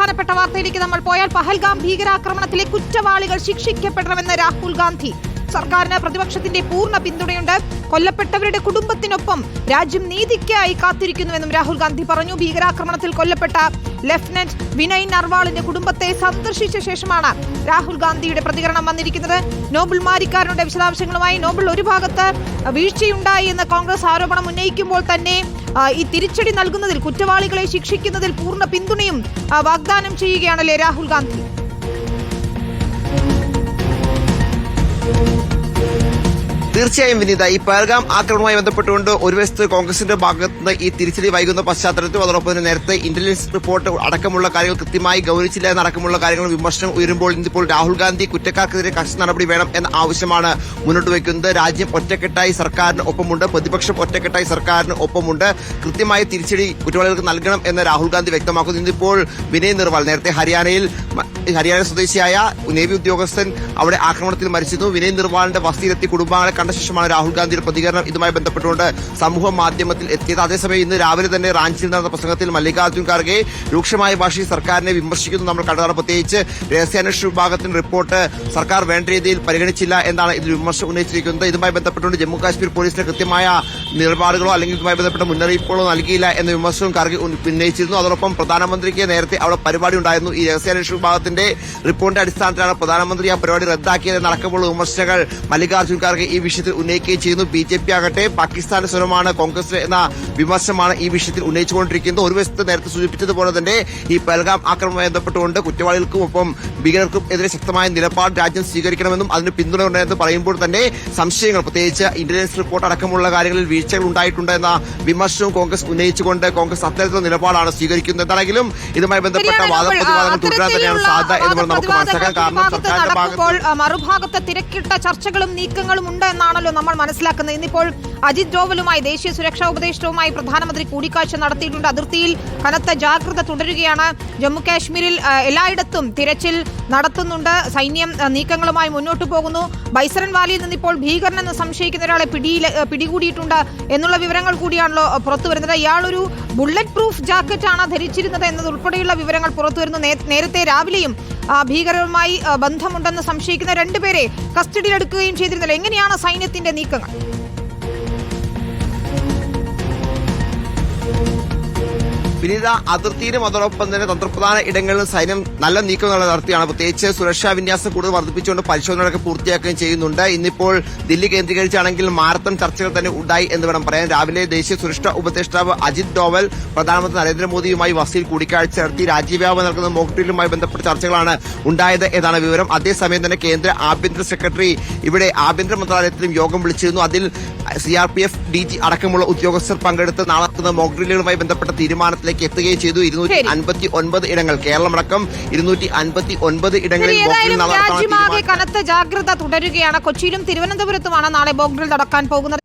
പ്രധാനപ്പെട്ട വാർത്തയിലേക്ക് നമ്മൾ പോയാൽ പഹൽഗാം ഭീകരാക്രമണത്തിലെ കുറ്റവാളികൾ ശിക്ഷിക്കപ്പെടണമെന്ന് രാഹുൽ ഗാന്ധി. സർക്കാരിന് പ്രതിപക്ഷത്തിന്റെ പൂർണ പിന്തുണയുണ്ട്. കൊല്ലപ്പെട്ടവരുടെ കുടുംബത്തിനൊപ്പം രാജ്യം നീതിക്കായി കാത്തിരിക്കുന്നുവെന്നും രാഹുൽ ഗാന്ധി പറഞ്ഞു. ഭീകരാക്രമണത്തിൽ കൊല്ലപ്പെട്ട ലഫ്റ്റനന്റ് വിനയ് നർവാളിന്റെ കുടുംബത്തെ സന്ദർശിച്ച ശേഷമാണ് രാഹുൽ ഗാന്ധിയുടെ പ്രതികരണം വന്നിരിക്കുന്നത്. നോബിൾ മാരിക്കാരനുടെ വിശദാംശങ്ങളുമായി നോബിൾ ഒരു ഭാഗത്ത് വീഴ്ചയുണ്ടായി എന്ന് കോൺഗ്രസ് ആരോപണം ഉന്നയിക്കുമ്പോൾ തന്നെ ഈ തിരിച്ചടി നൽകുന്നതിൽ കുറ്റവാളികളെ ശിക്ഷിക്കുന്നതിൽ പൂർണ പിന്തുണയും വാഗ്ദാനം ചെയ്യുകയാണല്ലേ രാഹുൽ ഗാന്ധി? തീർച്ചയായും വിനീത ഈ പേർഗാം ആക്രമണവുമായി ബന്ധപ്പെട്ടുകൊണ്ട് ഒരു വശത്ത് കോൺഗ്രസിന്റെ ഭാഗത്ത് നിന്ന് ഈ തിരിച്ചടി വൈകുന്ന പശ്ചാത്തലത്തിൽ അതോടൊപ്പം തന്നെ നേരത്തെ ഇന്റലിജൻസ് റിപ്പോർട്ട് അടക്കമുള്ള കാര്യങ്ങൾ കൃത്യമായി ഗൗരവിച്ചില്ല എന്നടക്കമുള്ള കാര്യങ്ങൾ വിമർശനം ഉയരുമ്പോൾ ഇന്നിപ്പോൾ രാഹുൽ ഗാന്ധി കുറ്റക്കാർക്കെതിരെ കർശന നടപടി വേണം എന്ന ആവശ്യമാണ് മുന്നോട്ട് വയ്ക്കുന്നത്. രാജ്യം ഒറ്റക്കെട്ടായി സർക്കാരിന് ഒപ്പമുണ്ട്. പ്രതിപക്ഷം ഒറ്റക്കെട്ടായി സർക്കാരിന് ഒപ്പമുണ്ട്. കൃത്യമായ തിരിച്ചടി കുറ്റവാളികൾക്ക് നൽകണം എന്ന് രാഹുൽ ഗാന്ധി വ്യക്തമാക്കുന്നു. ഇന്നിപ്പോൾ വിനയ് നിർവാൾ നേരത്തെ ഹരിയാനയിൽ ഹരിയാന സ്വദേശിയായ നേവി ഉദ്യോഗസ്ഥൻ അവിടെ ആക്രമണത്തിൽ മരിച്ചിരുന്നു. വിനയ് നിർവാളിന്റെ വസതിയിലെത്തി കുടുംബങ്ങളെ കണ്ട ശേഷമാണ് രാഹുൽ ഗാന്ധിയുടെ പ്രതികരണം ഇതുമായി ബന്ധപ്പെട്ടുകൊണ്ട് സമൂഹ മാധ്യമത്തിൽ എത്തിയത്. അതേസമയം ഇന്ന് രാവിലെ തന്നെ റാഞ്ചിയിൽ നടന്ന പ്രസംഗത്തിൽ മല്ലികാർജുൻ ഖാർഗെ രൂക്ഷമായ ഭാഷയിൽ സർക്കാരിനെ വിമർശിക്കുന്നു നമ്മൾ കണ്ടതാണ് പ്രത്യേകിച്ച് രഹസ്യാന്വേഷണ വിഭാഗത്തിന്റെ റിപ്പോർട്ട് സർക്കാർ വേണ്ട രീതിയിൽ പരിഗണിച്ചില്ല എന്നാണ് ഇതിൽ വിമർശനം ഉന്നയിച്ചിരിക്കുന്നത്. ഇതുമായി ബന്ധപ്പെട്ടുകൊണ്ട് ജമ്മു കാശ്മീർ പോലീസിന് കൃത്യമായ നിലപാടുകളോ അല്ലെങ്കിൽ ഇതുമായി ബന്ധപ്പെട്ട മുന്നറിയിപ്പുകളോ നൽകിയില്ല എന്ന വിമർശനവും ഖാർഗെ ഉന്നയിച്ചിരുന്നു. അതോടൊപ്പം പ്രധാനമന്ത്രിക്ക് നേരത്തെ അവിടെ പരിപാടി ഉണ്ടായിരുന്നു. ഈ രഹസ്യാന്വേഷണ വിഭാഗത്തിന്റെ റിപ്പോർട്ടിന്റെ അടിസ്ഥാനത്തിലാണ് പ്രധാനമന്ത്രി ആ പരിപാടി റദ്ദാക്കിയത്. നടക്കുമ്പോൾ വിമർശനങ്ങൾ മല്ലികാർജുൻ ഖാർഗെ ഈ വിഷയത്തിൽ ഉന്നയിക്കുകയും ചെയ്യുന്നു. ബി ജെ പി ആകട്ടെ പാകിസ്ഥാന്റെ സ്വരമാണ് കോൺഗ്രസ് എന്ന വിമർശനമാണ് ഈ വിഷയത്തിൽ ഉന്നയിച്ചുകൊണ്ടിരിക്കുന്നത്. ഒരു വശത്ത് നേരത്തെ സൂചിപ്പിച്ചതുപോലെ തന്നെ ഈ പൽഗാം ആക്രമണം ബന്ധപ്പെട്ടുകൊണ്ട് കുറ്റവാളികൾക്കും ഒപ്പം ഭീകരർക്കും എതിരെ ശക്തമായ നിലപാട് രാജ്യം സ്വീകരിക്കണമെന്നും അതിന് പിന്തുണ ഉണ്ടെന്ന് പറയുമ്പോൾ തന്നെ സംശയങ്ങൾ പ്രത്യേകിച്ച് ഇന്റലിജൻസ് റിപ്പോർട്ട് അടക്കമുള്ള കാര്യങ്ങളിൽ വീഴ്ചകൾ ഉണ്ടായിട്ടുണ്ട് എന്ന വിമർശനവും കോൺഗ്രസ് ഉന്നയിച്ചുകൊണ്ട് കോൺഗ്രസ് അത്തരത്തിലുള്ള നിലപാടാണ് സ്വീകരിക്കുന്നത്. എന്താണെങ്കിലും ഇതുമായി ബന്ധപ്പെട്ട വാദപ്രതിവാദങ്ങൾ തുടരാൻ തന്നെയാണ് സാധ്യത എന്ന് നമുക്ക് മനസ്സിലാക്കാൻ കാരണം സർക്കാരിന്റെ ഭാഗത്ത് മറുഭാഗത്ത് തിരക്കിട്ട ചർച്ചകളും നീക്കങ്ങളും ഉണ്ട് എന്നാണല്ലോ നമ്മൾ മനസ്സിലാക്കുന്നത്. ഇന്നിപ്പോൾ അജിത് ഡോവലുമായി ദേശീയ സുരക്ഷാ ഉപദേഷ്ടാവുമായി പ്രധാനമന്ത്രി കൂടിക്കാഴ്ച നടത്തിയിട്ടുണ്ട്. അതിർത്തിയിൽ കനത്ത ജാഗ്രത തുടരുകയാണ്. ജമ്മു കാശ്മീരിൽ എല്ലായിടത്തും തിരച്ചിൽ നടത്തുന്നുണ്ട്. സൈന്യം നീക്കങ്ങളുമായി മുന്നോട്ട് പോകുന്നു. ബൈസറൻ വാലിയിൽ നിന്ന് ഇപ്പോൾ ഭീകരനെന്ന് സംശയിക്കുന്ന ഒരാളെ പിടിയിൽ പിടികൂടിയിട്ടുണ്ട് എന്നുള്ള വിവരങ്ങൾ കൂടിയാണല്ലോ പുറത്തുവരുന്നത് പുറത്തു വരുന്നത്. ഇയാളൊരു ബുള്ളറ്റ് പ്രൂഫ് ജാക്കറ്റാണ് ധരിച്ചിരുന്നത് എന്നതുൾപ്പെടെയുള്ള വിവരങ്ങൾ പുറത്തുവരുന്നു നേരത്തെ രാവിലെയും ഭീകരരുമായി ആ, ബന്ധമുണ്ടെന്ന് സംശയിക്കുന്ന രണ്ടുപേരെ കസ്റ്റഡിയിലെടുക്കുകയും ചെയ്തിരുന്നല്ലോ. എങ്ങനെയാണ് സൈന്യത്തിന്റെ നീക്കങ്ങൾ? വിനീത അതിർത്തിയിലും അതോടൊപ്പം തന്നെ തന്ത്രപ്രധാന ഇടങ്ങളിൽ സൈന്യം നല്ല നീക്കങ്ങൾ നടത്തിയാണ്. പ്രത്യേകിച്ച് സുരക്ഷാ വിന്യാസം കൂടുതൽ വർദ്ധിപ്പിച്ചുകൊണ്ട് പരിശോധനകളൊക്കെ പൂർത്തിയാക്കുകയും ചെയ്യുന്നുണ്ട്. ഇന്നിപ്പോൾ ദില്ലി കേന്ദ്രീകരിച്ചാണെങ്കിൽ മാരത്തൺ ചർച്ചകൾ തന്നെ ഉണ്ടായി എന്ന് വേണം പറയാൻ. രാവിലെ ദേശീയ സുരക്ഷാ ഉപദേഷ്ടാവ് അജിത് ഡോവൽ പ്രധാനമന്ത്രി നരേന്ദ്രമോദിയുമായി വസതിയിൽ കൂടിക്കാഴ്ച നടത്തി. രാജ്യവ്യാപകം നടക്കുന്ന മോക്ക് ബന്ധപ്പെട്ട ചർച്ചകളാണ് ഉണ്ടായത് എന്നാണ് വിവരം. അതേസമയം തന്നെ കേന്ദ്ര ആഭ്യന്തര സെക്രട്ടറി ഇവിടെ ആഭ്യന്തര മന്ത്രാലയത്തിലും യോഗം വിളിച്ചിരുന്നു. അതിൽ C R P F D G അടക്കമുള്ള ഉദ്യോഗസ്ഥർ പങ്കെടുത്ത് നടത്തുന്ന മോക്ക് ബന്ധപ്പെട്ട ബന്ധപ്പെട്ട തീരുമാനത്തിലേക്ക് എത്തുകയും ചെയ്തു. ഇരുന്നൂറ്റി. അൻപത്തി ഒൻപത് ഇടങ്ങൾ. കേരളമടക്കം ഇരുന്നൂറ്റി അൻപത്തി ഒൻപത് ഇടങ്ങളിൽ രാജ്യമാകെ കനത്ത ജാഗ്രത തുടരുകയാണ്. കൊച്ചിയിലും തിരുവനന്തപുരത്തുമാണ് നാളെ ബോക്ഡ്രിൽ നടക്കാൻ പോകുന്നത്.